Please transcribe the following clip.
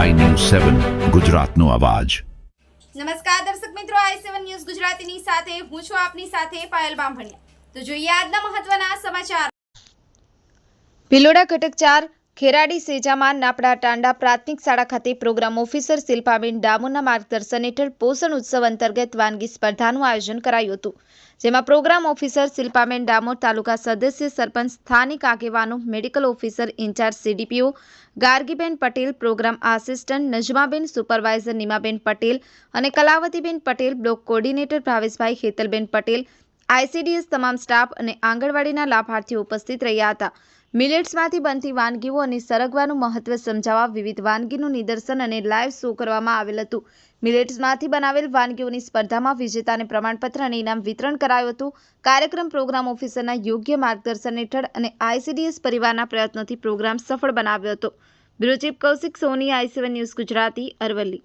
સેવન ગુજરાતનો અવાજ. નમસ્કાર દર્શક મિત્રો આઈ સેવન ન્યૂઝ ગુજરાતીની સાથે હું છું આપની સાથે પાયલ બામભણિયા. તો જોઈએ આજના મહત્વના સમાચાર. ભિલોડા ઘટક ચાર ખેરાડી સેજામાં નાપડા ટાંડા પ્રાથમિક શાળા ખાતે પ્રોગ્રામ ઓફિસર શિલ્પાબેન ડામુના માર્ગદર્શન હેઠળ પોષણ ઉત્સવ અંતર્ગત વાનગી સ્પર્ધાનું આયોજન કરાયું હતું. જેમાં પ્રોગ્રામ ઓફિસર શિલ્પાબેન ડામોર, તાલુકા સદસ્ય સરપંચ, સ્થાનિક આગેવાનો, medical officer incharge CDPO, Gargiben Patel, program assistant Najmaben, supervisor Nimaben Patel અને Kalavatiben Patel, block coordinator Bhaveshbhai Hetalben Patel ICDS તમામ સ્ટાફ અને આંગણવાડીના લાભાર્થીઓ ઉપસ્થિત રહ્યા હતા. મિલેટ્સમાંથી બનતી વાનગીઓ અને સરગવાનું મહત્વ સમજાવવા વિવિધ વાનગીનું નિદર્શન અને લાઈવ શો કરવામાં આવેલ હતું. મિલેટ્સમાંથી બનાવેલ વાનગીઓની સ્પર્ધામાં વિજેતાને પ્રમાણપત્ર અને ઇનામ વિતરણ કરાયું હતું. કાર્યક્રમ પ્રોગ્રામ ઓફિસરના યોગ્ય માર્ગદર્શન હેઠળ અને આઈસીડીએસ પરિવારના પ્રયત્નોથી પ્રોગ્રામ સફળ બનાવ્યો હતો. Bureau Kaushik Soni, I news Gujarati, Aravalli.